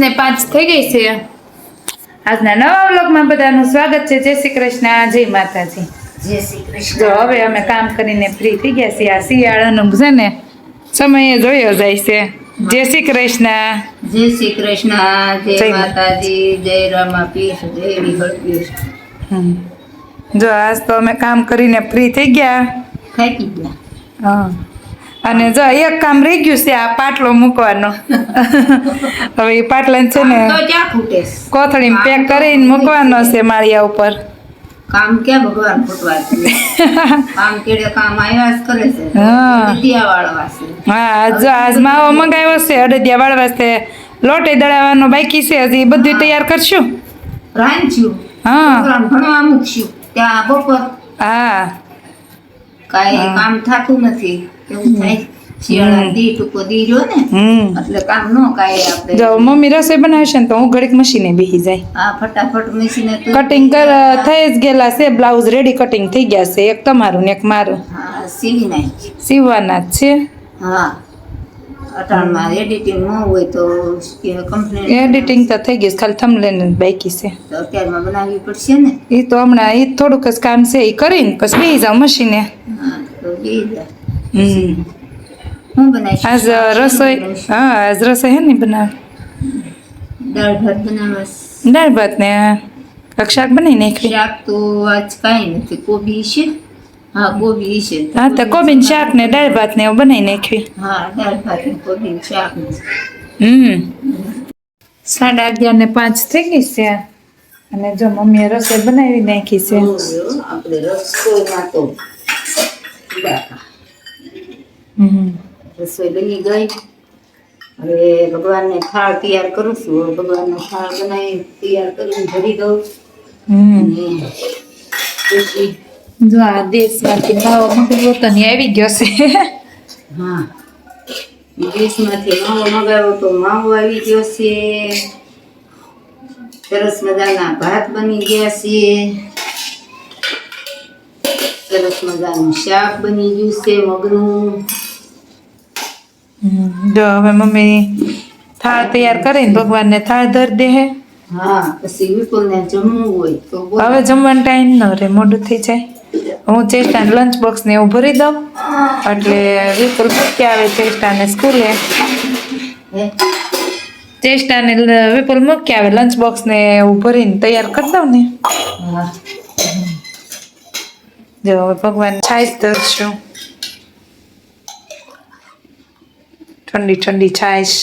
ને પાંચ થઈ ગઈ છે. આજના નવા વ્લોગમાં બધાનું સ્વાગત છે. જય શ્રી કૃષ્ણ. જય માતાજી. જય શ્રી કૃષ્ણ. હવે અમે કામ કરીને ફ્રી થઈ ગયા છીએ. આ શિયાળાનું છે ને સમયે જોયો જાય છે. જય શ્રી કૃષ્ણ. જય શ્રી કૃષ્ણ. જય માતાજી. જય રામાપીઠ જય વિહળપીઠ હમ. જો આજ તો અમે કામ કરીને ફ્રી થઈ ગયા. થાકી ગયા. હા. અને જો એક કામ રહી ગયું છે આ પાટલો મૂકવાનો. હવે એ પાટલા છે ને કોથળી પેક કરીને મૂકવાનો છે. માળિયા ઉપર. કામ ક્યાં ભગવાન ખૂટવા કામ કેડે કામ આવ્યા જ કરે છે. હા. હા જો આજ માવો મંગાવ્યો છે અડદિયા વાળવા છે. લોટે દળાવવાનો બાકી છે હજી બધું તૈયાર કરશું? રાંધ્યું. હા. ભણવા મૂકશું. ત્યાં બપોર. હા. કાંઈ કામ થતું નથી. થાય. જો મમ્મી રસોઈ બનાવશે ને તો હું ઘડીક મશીને બેસી જાય. ફટાફટ મિશીને કટિંગ કર થઈ જ ગયેલા છે બ્લાઉઝ રેડી કટિંગ થઈ ગયા છે એક તમારું ને એક મારું. સીવવાના જ છે. હા એડિટિંગ તો થઈ ગયું છે, ખાલી થમલેન બાકી છે. બનાવવી પડશે ને? એ તો હમણાં એ થોડુંક જ કામ છે એ કરીને પછી બેસી જાઉં મશીને. હા બનાવીશ? આજ રસોઈ હા આજ રસોઈ હે ને બનાવ. દાળ ભાત બનાવવા દાળ ભાત ને શાક બનાવી નાખી શાક તો આજ કાંઈ નથી કોબી છે હા કોબી છે હા તો કોબીન શાક ને દાળ ભાત ને એવું બનાવી નાખી હા દાળ ભાત ને કોબી ને. શાક હમ. સાડા અગિયાર ને પાંચ થઈ ગઈ છે. અને જો મમ્મીએ રસોઈ બનાવી નાખી છે. આપણે રસોઈમાં તો રસોઈ બની ગઈ. હવે ભગવાનને થાળ તૈયાર કરું છું. ભગવાનનો થાળ બનાવી તૈયાર કરીને ભરી દઉં. જો આ દેશમાંથી માવો મગાવ્યો તો ને આવી ગયો છે. હા. દેશમાંથી માવો મગાવ્યો તો માવો આવી ગયો છે. સરસ મજાના ભાત બની ગયા છે. સરસ મજાનું શાક બની ગયું છે મગનું. જો હવે મમ્મી થાળ તૈયાર કરીને ભગવાનને થાળ ધર દે હે. હા પછી વિપુલને જમવું હોય હવે જમવાનો ટાઈમ ન રે મોડું થઈ જાય. હું ચેસ્ટા લંચ બોક્સ ને એવું ભરી દઉં. એટલે વિપુલ મૂકી આવે ચેસ્ટા ને સ્કૂલે. હે? ચેસ્ટા ને વિપુલ મૂકી આવે લંચ બોક્સ ને એવું ભરીને તૈયાર કરી દઉં ને. જો ભગવાન છાશ ધરશું. ઠંડી ઠંડી છાશ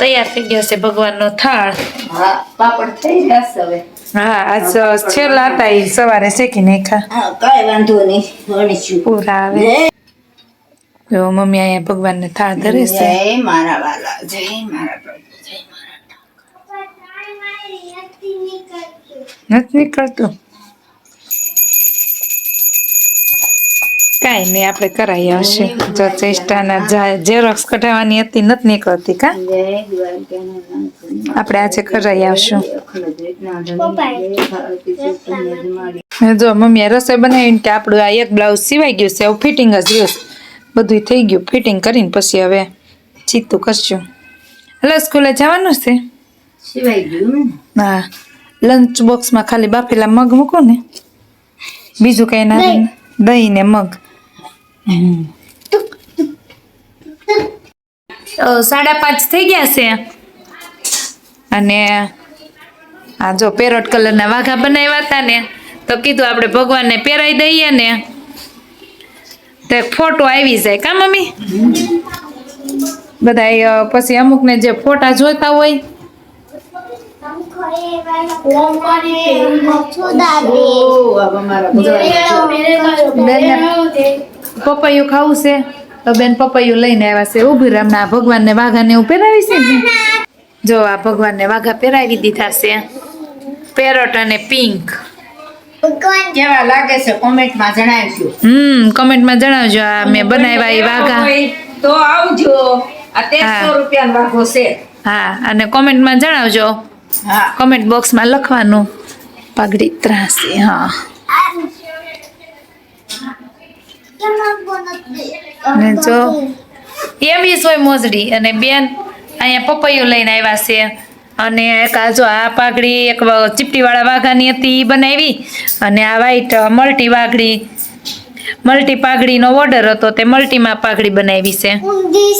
તૈયાર થઈ ગયો છે ભગવાનનો થાળ. હા પાપડ થઈ જશે હવે. હા આજ છેલ્લા હતા એ સવારે શેકી નાખ્યા. હા કાંઈ વાંધો નહીં પૂરા આવે. જો મમ્મી અહીંયા ભગવાનને થાળ ધરે છે. જય મારા વાલા જય મારા પ્રભુ જય મારા નથી નીકળતું. કાંઈ નહીં આપણે કરાવી આવશે જો ચેષ્ટાના ઝેરોક્સ કઢાવવાની હતી નથી નીકળતી કા? જય. આપણે આજે કરાવી આવશું. જય. જો મમ્મીએ રસોઈ બનાવીને કે આપણું આ એક બ્લાઉઝ સિવાઈ ગયું છે એવું ફિટિંગ જ રહ્યું. બધું થઈ ગયું ફિટિંગ કરીને પછી હવે ચીતું કરશું. હલો સ્કૂલે જવાનું છે? સિવાય ગયું હા. લંચ બોક્સમાં ખાલી બાફેલા મગ મૂકો ને? બીજું કઈ ના દહીં. ને મગ. સાડા પાંચ થઈ ગયા છે અને આ જો પેરોટ કલરના વાઘા બનાવ્યા હતા ને તો કીધું આપણે ભગવાનને પહેરાવી દઈએ ને તો ફોટો આવી જાય કા મમ્મી બધા પછી અમુકને જે ફોટા જોઈતા હોય ઓ, પપૈયું ખાવું છે? તો બેન પપૈયું લઈને આવ્યા છે. ઊભી રામના ભગવાનને વાઘાને એવું પહેરાવી છે ને? જો આ ભગવાનને વાઘા પહેરાવી દીધા છે. પેરોટ અને પિંક. કેવા લાગે છે? કોમેન્ટમાં જણાવજો. હમ કોમેન્ટમાં જણાવજો. આ મેં બનાવ્યા એ વાઘા. તો આવજો. આ હા. તેરસો રૂપિયાનો વાઘો છે. હા અને કોમેન્ટમાં જણાવજો. હા. કમેન્ટ બોક્સમાં લખવાનું. પાઘડી ત્રાસી હા. ને જો એમ ઈ સોય મોજડી અને બેન અહીંયા પપૈયું લઈને આવ્યા છે. અને એક આ જો આ પાઘડી એક ચીપટીવાળા વાઘાની હતી એ બનાવી. અને આ વ્હાઈટ મલ્ટી વાઘડી મલ્ટી પાઘડીનો ઓર્ડર હતો તે મલ્ટીમાં પાઘડી બનાવી છે. ઊંધી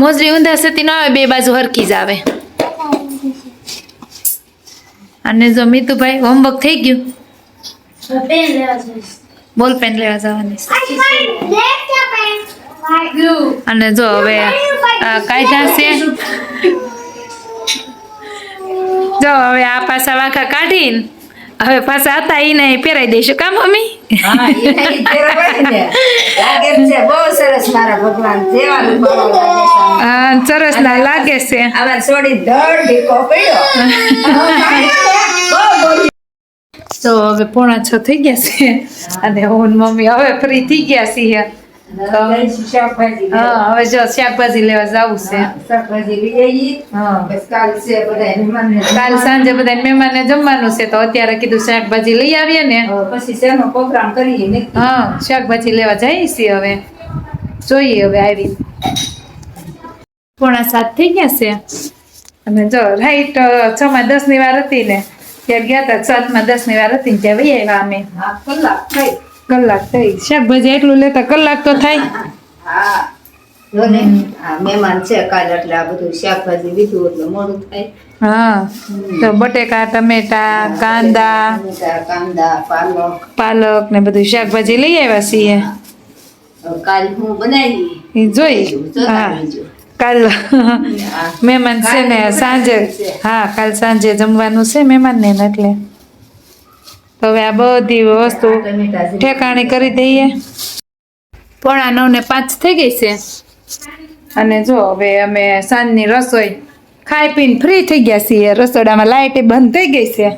મોજડી ઊંધા સતી ન આવે બે બાજુ હરકી જ આવે. અને જો મીતુભાઈ હોમવર્ક થઈ ગયું? બોલ પેન લેવા જવાની. અને જો હવે આ કાયદા છે. જો હવે આ પાસા વાંકા કાઢીને. હવે પાછા હતા ઈ નહીં પહેરાઈ દઈશું. કા મમ્મી? હા, એ નહીં લાગે છે, બહુ સરસ મારા ભગવાન જેવા રૂપાળા લાગે છે. આ સરસ ના લાગે છે. તો હવે પોણા છ થઈ ગયા છે. અને હું મમ્મી હવે ફ્રી થઈ ગયા છીએ. હવે જો શાકભાજી લેવા જવું છે. કાલ બધા કાલ સાંજે બધા મહેમાનને જમવાનું છે તો અત્યારે કીધું શાકભાજી લઈ આવીએ ને. પછી શેનો પ્રોગ્રામ કરીએ હા શાકભાજી લેવા જઈએ છીએ હવે. જોઈએ હવે આવી પોણા સાત થઈ ગયા છે. અને જો રાઈટ છ માં દસની વાર હતી ને. ત્યારે ગયા હતા સાતમાં દસની વાર હતી ને ત્યાં વહી આવ્યા અમે. કલાક થઈ. કલાક થઈ. શાકભાજી એટલું લેતા કલાક તો થાય. હા જો ને મહેમાન છે કાલ એટલે આ બધું શાકભાજી લીધું એટલે મોડું થાય. હા તો બટેકા ટમેટા કાંદા કાંદા પાલક. પાલક ને બધું શાકભાજી લઈ આવ્યા છીએ. કાલ હું બનાવી. જોઈ. હા. કાલ મહેમાન છે ને સાંજે. હા કાલ સાંજે જમવાનું છે મહેમાનને ને એટલે. તો હવે આ બધી વસ્તુ ઠેકાણી કરી દઈએ. પોણા નવ ને પાંચ થઈ ગઈ છે. અને જો હવે અમે સાંજની રસોઈ ખાઈ પીને ફ્રી થઈ ગયા છીએ. રસોડામાં લાઇટ બંધ થઈ ગઈ છે.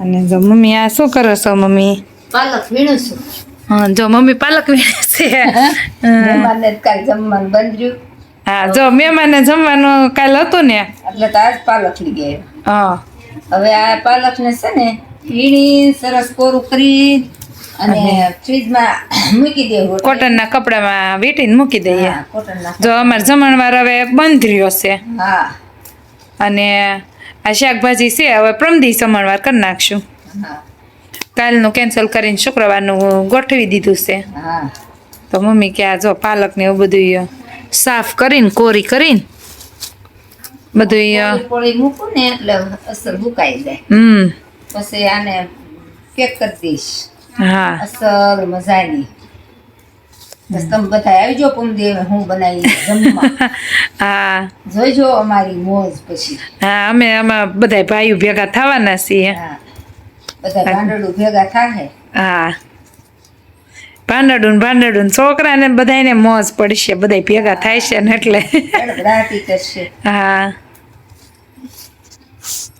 અને જો મમ્મી આ શું કરો છો મમ્મી? પાલક વીણું છું. જો મમ્મી પાલક વીણે છે. જમવાનું બંધ રહ્યું હા જો મહેમાને જમવાનું કાલ હતું ને. એટલે તો આજ પાલક લઈ ગયા. હા. હવે આ પાલકને છે ને વીણી સરસ કોરું કરી અને ફ્રીજમાં મૂકી દેવું કોટનના કપડામાં વીટીને મૂકી દઈએ. હા, જો અમારે જમણવાર હવે બંધ રહ્યો છે. હા. અને આ શાકભાજી છે હવે પ્રમદી જમણવાર કરી નાખશું. હા. કાલનું કેન્સલ કરીને શુક્રવારનું ગોઠવી દીધું છે. હા. તો મમ્મી કે આ જો પાલક ને એવું બધું સાફ કરીને કોરી કરીને બધું મૂકું ને એટલે અસર મુકાઈ જાય. હમ. પછી આને કેક કરી દઈશ. હા. અસર મજાની. તમે બધા આવી પૂમદી હું બનાવી જમવા. હા. જોઈજો અમારી મોજ પછી. હા અમે આમાં બધા ભાઈઓ ભેગા થવાના છીએ. હા. બધા ગાંડડું ભેગા થાય હા. ભાંડડું ભાંડડું છોકરાને બધાને મોજ પડશે બધા ભેગા થાય છે ને એટલે. હા.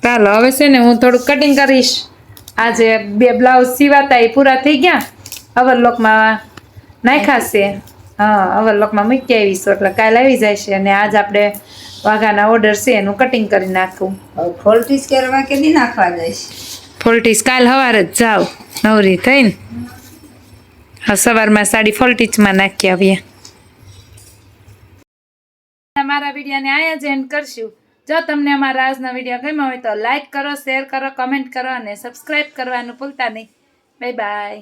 ચાલો હવે છે ને હું થોડુંક કટિંગ કરીશ. આજે બે બ્લાઉઝ સીવાતા એ પૂરા થઈ ગયા. અવરલોકમાં નાખ્યા છે. હા અવરલોકમાં મૂકી આવીશું એટલે કાલ આવી જાય છે અને આજ આપણે વાઘાના ઓર્ડર છે એનું કટિંગ કરી નાખું. ફોલ્ટીસ કરવા કે નહીં નાખવા જઈશ? ફોલ્ટીસ કાલ સવારે જ જાવ. નવરી થઈને. સવારમાં સાડી ફોલ્ટીચમાં નાખી આવીએ. અમારા વિડીયોને અહીંયા જ એન્ડ કરશું. જો તમને અમારા આજનો વીડિયો ગમ્યો હોય તો લાઈક કરો શેર કરો કમેન્ટ કરો અને સબસ્ક્રાઈબ કરવાનું ભૂલતા નહીં. Bye bye